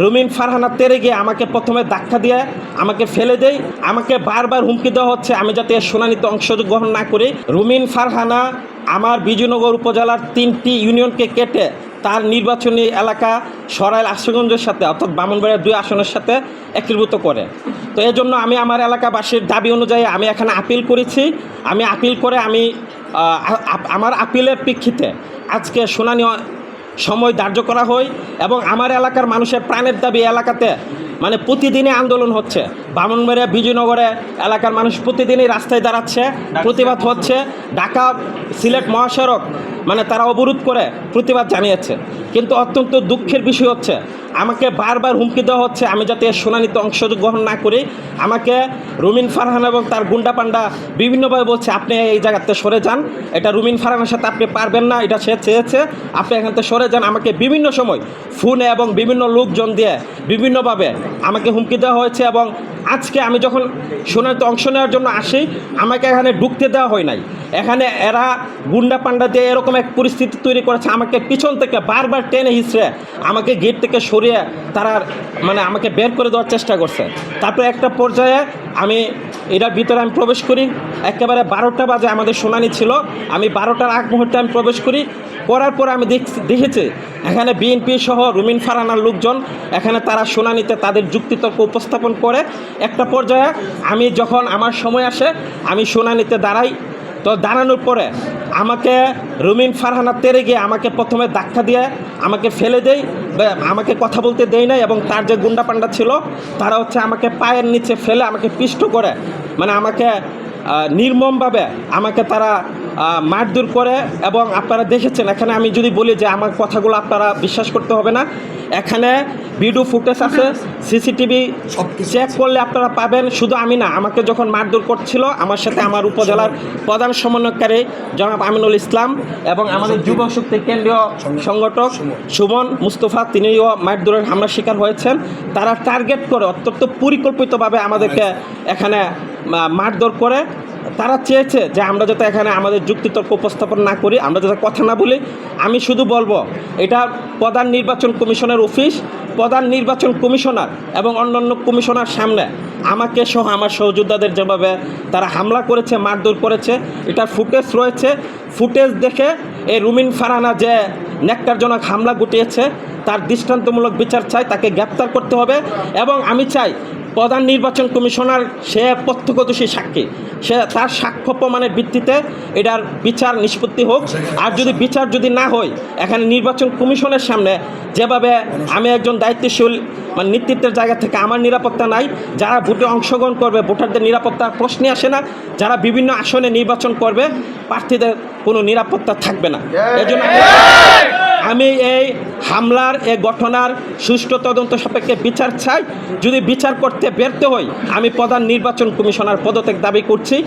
রুমিন ফারহানা তেরে গিয়ে আমাকে প্রথমে ধাক্কা দিয়ে আমাকে ফেলে দেয়। আমাকে বারবার হুমকি দেওয়া হচ্ছে। আমি যাতে শুনানিতে অংশগ্রহণ না করি। রুমিন ফারহানা আমার বিজয়নগর উপজেলার তিনটি ইউনিয়নকে কেটে তার নির্বাচনী এলাকা সরাইল আশ্রগঞ্জের সাথে অর্থাৎ বামনবাড়িয়ার দুই আসনের সাথে একীভূত করে। তো এই জন্য আমি আমার এলাকাবাসীর দাবি অনুযায়ী আমি এখানে আপিল করেছি। আমি আপিল করে আমি আমার আপিলের প্রেক্ষিতে আজকে শুনানি সময় ধার্য করা হয় এবং আমার এলাকার মানুষের প্রাণের দাবি এলাকাতে মানে প্রতিদিনে আন্দোলন হচ্ছে। বামনবাড়িয়া বিজয়নগরে এলাকার মানুষ প্রতিদিনই রাস্তায় দাঁড়াচ্ছে, প্রতিবাদ হচ্ছে। ঢাকা সিলেট মহাসড়ক মানে তারা অবরোধ করে প্রতিবাদ জানিয়েছে। কিন্তু অত্যন্ত দুঃখের বিষয় হচ্ছে, আমাকে বারবার হুমকি দেওয়া হচ্ছে, আমি যাতে শুনানিতে অংশগ্রহণ না করি। আমাকে রুমিন ফারহান এবং তার গুন্ডা পান্ডা বিভিন্নভাবে বলছে, আপনি এই জায়গাতে সরে যান। এটা রুমিন ফারহানের সাথে আপনি পারবেন না, এটা সে চেয়েছে। আপনি এখান থেকে সরে যান। আমাকে বিভিন্ন সময় ফোনে এবং বিভিন্ন লোকজন দিয়ে বিভিন্নভাবে আমাকে হুমকি দেওয়া হয়েছে এবং আজকে আমি যখন শুনানিতে অংশ নেওয়ার জন্য আসি, আমাকে এখানে ঢুকতে দেওয়া হয় নাই। এখানে এরা গুন্ডা পান্ডা দিয়ে এরকম এক পরিস্থিতি তৈরি করেছে, আমাকে পিছন থেকে বারবার টেনে হিসড়ে আমাকে গেট থেকে সরিয়ে তারা মানে আমাকে বের করে দেওয়ার চেষ্টা করছে। তারপরে একটা পর্যায়ে আমি, এটার ভিতরে আমি প্রবেশ করি। একেবারে বারোটা বাজে আমাদের শুনানি ছিল। আমি বারোটার আগ মুহূর্তে আমি প্রবেশ করি। করার পরে আমি দেখছি- এখানে বিএনপি সহ রুমিন ফারানার লোকজন, এখানে তারা শুনানিতে তাদের যুক্তিতর্ক উপস্থাপন করে। একটা পর্যায়ে আমি যখন আমার সময় আসে, আমি শুনানিতে দাঁড়াই। তো দাঁড়ানোর পরে আমাকে রুমিন ফারহানা তেরে গিয়ে আমাকে প্রথমে ধাক্কা দিয়ে আমাকে ফেলে দেয় আমাকে কথা বলতে দেয় নাই এবং তার যে গুন্ডা পান্ডা ছিল, তারা হচ্ছে আমাকে পায়ের নিচে ফেলে আমাকে পিষ্ট করে মানে আমাকে নির্মমভাবে আমাকে তারা মারধর করে এবং আপনারা দেখেছেন এখানে আমি যদি বলি যে আমার কথাগুলো আপনারা বিশ্বাস করতে হবে না। এখানে ভিডিও ফুটেজ আছে সিসিটিভি চেক করলে আপনারা পাবেন। শুধু আমি না আমাকে যখন মারধর করছিল আমার সাথে আমার উপজেলার প্রধান সমন্বয়কারী জনাব আমিনুল ইসলাম এবং আমাদের যুব শক্তি কেন্দ্রীয় সংগঠক সুমন। মুস্তফা তিনিও মারধরের হামলার শিকার হয়েছেন। তারা টার্গেট করে অত্যন্ত পরিকল্পিতভাবে আমাদেরকে এখানে মারধর করে। তারা চেয়েছে যে আমরা যাতে এখানে আমাদের যুক্তিতর্ক উপস্থাপন না করি, আমরা যাতে কথা না বলি। আমি শুধু বলব, এটা প্রধান নির্বাচন কমিশনের অফিস, প্রধান নির্বাচন কমিশনার এবং অন্যান্য কমিশনার সামনে আমাকে সহ আমার সহযোদ্ধাদের যেভাবে তারা হামলা করেছে, মারধর করেছে, এটার ফুটেজ রয়েছে। ফুটেজ দেখে এই রুমিন ফারানা যে নেকটারজনক হামলা ঘটিয়েছে তার দৃষ্টান্তমূলক বিচার চাই, তাকে গ্রেপ্তার করতে হবে এবং আমি চাই প্রধান নির্বাচন কমিশনার সে প্রত্যক্ষদোষী সাক্ষী। সে তার সাক্ষ্য প্রমাণের ভিত্তিতে এটার বিচার নিষ্পত্তি হোক। আর যদি বিচার যদি না হয়, এখানে নির্বাচন কমিশনের সামনে যেভাবে আমি একজন দায়িত্বশীল মানে নেতৃত্বের জায়গা থেকে আমার নিরাপত্তা নাই, যারা ভোটে অংশগ্রহণ করবে, ভোটারদের নিরাপত্তার প্রশ্নে আসে না, যারা বিভিন্ন আসনে নির্বাচন করবে, প্রার্থীদের কোনো নিরাপত্তা থাকবে না। এই জন্য আমি এই হামলার, এই ঘটনার সুষ্ঠু তদন্ত সাপেক্ষে বিচার চাই। যদি বিচার করতে ব্যর্থ হই, আমি প্রধান নির্বাচন কমিশনার পদত্যাগ দাবি করছি।